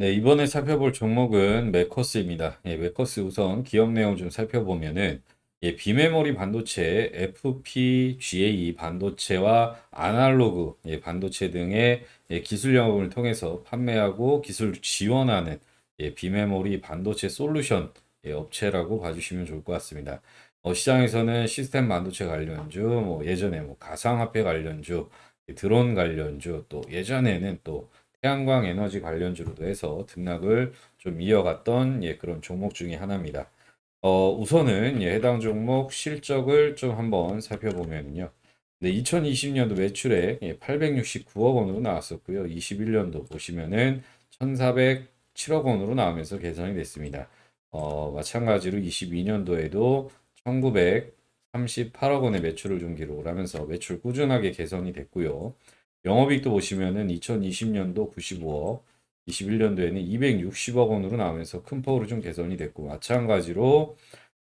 네, 이번에 살펴볼 종목은 매커스입니다. 예, 매커스 우선 기업 내용 좀 살펴보면은 예, 비메모리 반도체, FPGA 반도체와 아날로그 예, 반도체 등의 예, 기술 영업을 통해서 판매하고 기술 지원하는 예, 비메모리 반도체 솔루션 예, 업체라고 봐주시면 좋을 것 같습니다. 어, 시장에서는 시스템 반도체 관련주, 뭐 예전에 뭐 가상화폐 관련주, 예, 드론 관련주, 또 예전에는 또 태양광 에너지 관련주로도 해서 등락을 좀 이어갔던 예, 그런 종목 중에 하나입니다. 어, 우선은 예, 해당 종목 실적을 좀 한번 살펴보면요. 네, 2020년도 매출액 예, 869억 원으로 나왔었고요. 21년도 보시면은 1,407억 원으로 나오면서 개선이 됐습니다. 어, 마찬가지로 22년도에도 1,938억 원의 매출을 좀 기록을 하면서 매출 꾸준하게 개선이 됐고요. 영업이익도 보시면은 2020년도 95억, 21년도에는 260억 원으로 나오면서 큰 폭으로 좀 개선이 됐고 마찬가지로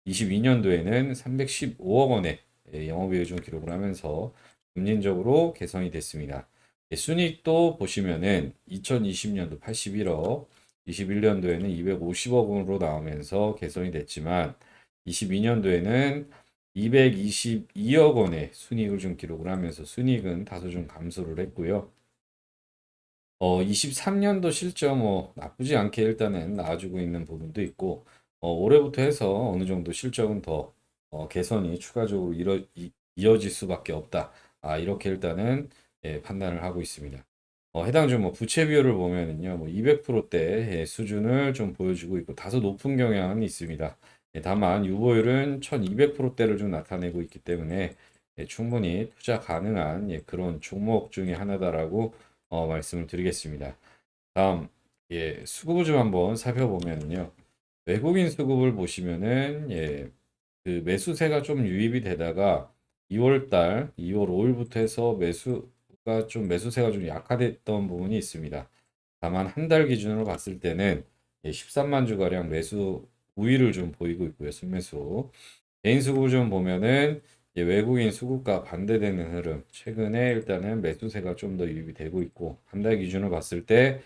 22년도에는 315억 원의 예, 영업이익을 좀 기록을 하면서 금년적으로 개선이 됐습니다. 예, 순이익도 보시면은 2020년도 81억, 21년도에는 250억 원으로 나오면서 개선이 됐지만 22년도에는 222억 원의 순이익을 좀 기록을 하면서 순이익은 다소 좀 감소를 했고요. 어, 23년도 실적 뭐 나쁘지 않게 일단은 나와주고 있는 부분도 있고 어, 올해부터 해서 어느 정도 실적은 더 어, 개선이 추가적으로 이뤄, 이, 이어질 수밖에 없다. 아, 이렇게 일단은 예, 판단을 하고 있습니다. 어, 해당 주뭐 부채 비율을 보면은요, 뭐 200%대 수준을 좀 보여주고 있고 다소 높은 경향은 있습니다. 예, 다만 유보율은 1200%대를 좀 나타내고 있기 때문에 예, 충분히 투자 가능한 예, 그런 종목 중에 하나다라고 어, 말씀을 드리겠습니다. 다음 예, 수급을 좀 한번 살펴보면요. 외국인 수급을 보시면은 예, 그 매수세가 좀 유입이 되다가 2월 달 2월 5일부터 해서 매수가 좀 매수세가 좀 약화됐던 부분이 있습니다. 다만 한 달 기준으로 봤을 때는 예, 13만 주가량 매수 우위를 좀 보이고 있고요. 순매수. 개인 수급을 좀 보면은 외국인 수급과 반대되는 흐름. 최근에 일단은 매수세가 좀 더 유입이 되고 있고 한 달 기준으로 봤을 때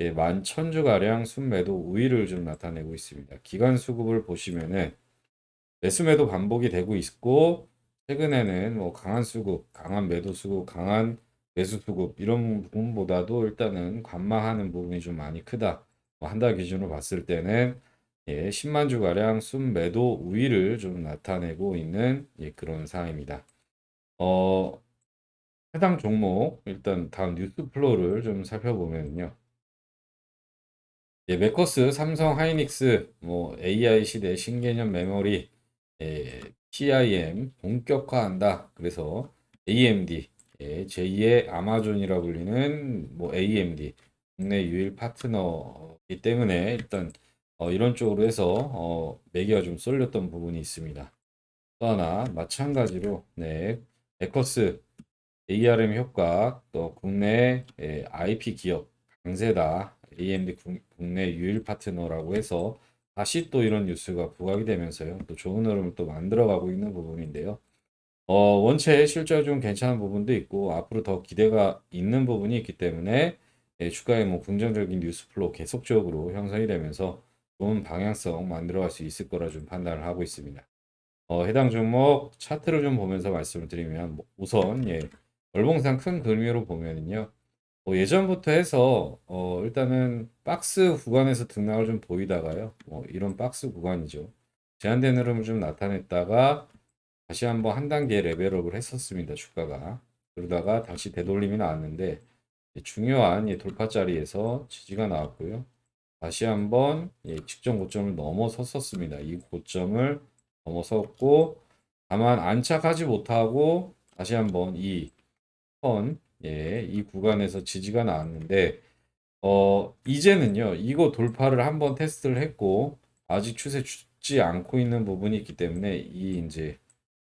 예, 11,000주 가량 순매도 우위를 좀 나타내고 있습니다. 기간 수급을 보시면은 매수매도 반복이 되고 있고 최근에는 뭐 강한 수급, 강한 매도 수급, 강한 매수 수급 이런 부분보다도 일단은 관망하는 부분이 좀 많이 크다. 뭐 한 달 기준으로 봤을 때는 예, 10만 주 가량 순매도 우위를 좀 나타내고 있는 예, 그런 상황입니다. 어, 해당 종목 일단 다음 뉴스 플로우를 좀 살펴보면요. 예, 매커스, 삼성, 하이닉스, 뭐 AI 시대 신개념 메모리, 예, TIM 본격화한다. 그래서 AMD, 예, 제2의 아마존이라 불리는 뭐 AMD 국내 유일 파트너이기 때문에 일단 어, 이런 쪽으로 해서 어, 매기가 좀 쏠렸던 부분이 있습니다. 또 하나 마찬가지로 네, 에커스 ARM 효과 또 국내 예, IP 기업 강세다 AMD 국, 국내 유일 파트너라고 해서 다시 또 이런 뉴스가 부각이 되면서요 또 좋은 흐름을 또 만들어가고 있는 부분인데요. 어, 원체 실적 좀 괜찮은 부분도 있고 앞으로 더 기대가 있는 부분이 있기 때문에 예, 주가에 뭐 긍정적인 뉴스 플로우 계속적으로 형성이 되면서 좋은 방향성 만들어갈 수 있을 거라 좀 판단을 하고 있습니다. 어, 해당 종목 차트를 좀 보면서 말씀을 드리면 뭐 우선 예, 월봉상 큰 그림으로 보면은요. 뭐 예전부터 해서 어, 일단은 박스 구간에서 등락을 좀 보이다가요. 뭐 이런 박스 구간이죠. 제한된 흐름을 좀 나타냈다가 다시 한번 한 단계 레벨업을 했었습니다. 주가가. 그러다가 다시 되돌림이 나왔는데 중요한 예, 돌파 자리에서 지지가 나왔고요. 다시 한번 예, 직전 고점을 넘어섰었습니다. 이 고점을 넘어섰고 다만 안착하지 못하고 다시 한번 이 선, 예, 이 구간에서 지지가 나왔는데 어, 이제는요. 이거 돌파를 한번 테스트를 했고 아직 추세 죽지 않고 있는 부분이 있기 때문에 이 이제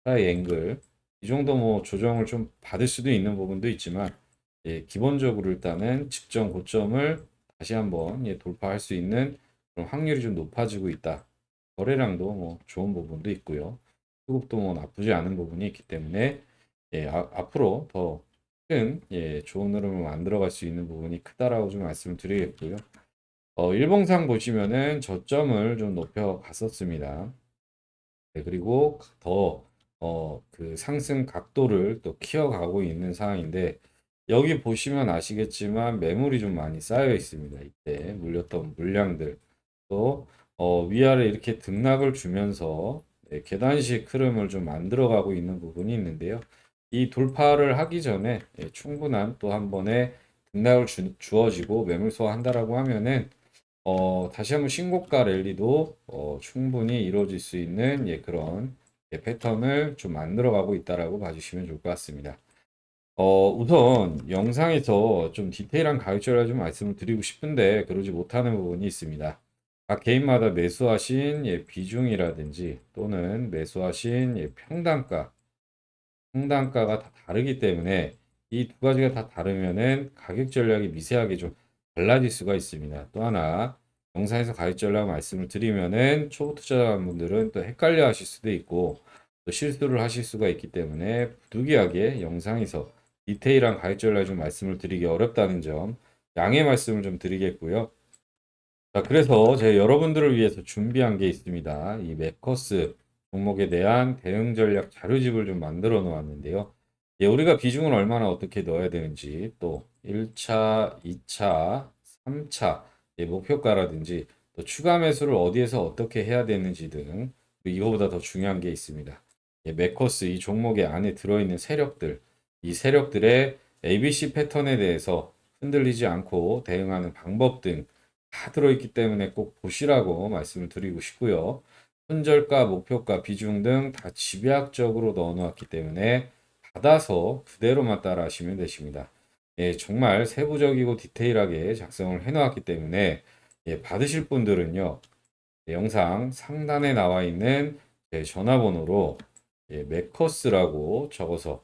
앵글 이 정도 뭐 조정을 좀 받을 수도 있는 부분도 있지만 예, 기본적으로 일단은 직전 고점을 다시 한번 예, 돌파할 수 있는 그런 확률이 좀 높아지고 있다. 거래량도 뭐 좋은 부분도 있고요. 수급도 뭐 나쁘지 않은 부분이 있기 때문에 예, 아, 앞으로 더 큰 예, 좋은 흐름을 만들어갈 수 있는 부분이 크다라고 좀 말씀을 드리겠고요. 어, 일봉상 보시면은 저점을 좀 높여 갔었습니다. 네, 그리고 더, 어, 그 상승 각도를 또 키워가고 있는 상황인데, 여기 보시면 아시겠지만 매물이 좀 많이 쌓여 있습니다. 이때 물렸던 물량들. 또, 어, 위아래 이렇게 등락을 주면서 네, 계단식 흐름을 좀 만들어가고 있는 부분이 있는데요. 이 돌파를 하기 전에 예, 충분한 또 한 번의 등락을 주, 주어지고 매물 소화한다라고 하면은 어, 다시 한번 신고가 랠리도 어, 충분히 이루어질 수 있는 예, 그런 예, 패턴을 좀 만들어가고 있다라고 봐주시면 좋을 것 같습니다. 어, 우선 영상에서 좀 디테일한 가격대를 좀 말씀을 드리고 싶은데 그러지 못하는 부분이 있습니다. 각 개인마다 매수하신 예, 비중이라든지 또는 매수하신 예, 평단가, 평단가가 다 다르기 때문에 이 두 가지가 다 다르면은 가격 전략이 미세하게 좀 달라질 수가 있습니다. 또 하나 영상에서 가격 전략 말씀을 드리면은 초보 투자자분들은 또 헷갈려 하실 수도 있고 또 실수를 하실 수가 있기 때문에 부득이하게 영상에서 디테일한 전략 좀 말씀을 드리기 어렵다는 점 양해 말씀을 좀 드리겠고요. 자, 그래서 제가 여러분들을 위해서 준비한 게 있습니다. 이 맥커스 종목에 대한 대응 전략 자료집을 좀 만들어 놓았는데요. 예, 우리가 비중을 얼마나 어떻게 넣어야 되는지 또 1차, 2차, 3차 예, 목표가라든지 또 추가 매수를 어디에서 어떻게 해야 되는지 등 이거보다 더 중요한 게 있습니다. 예, 맥커스 이 종목의 안에 들어있는 세력들 이 세력들의 ABC 패턴에 대해서 흔들리지 않고 대응하는 방법 등 다 들어있기 때문에 꼭 보시라고 말씀을 드리고 싶고요. 손절가, 목표가, 비중 등 다 집약적으로 넣어 놓았기 때문에 받아서 그대로만 따라 하시면 되십니다. 예, 정말 세부적이고 디테일하게 작성을 해 놓았기 때문에 예, 받으실 분들은요. 예, 영상 상단에 나와 있는 제 전화번호로 예, 메커스라고 적어서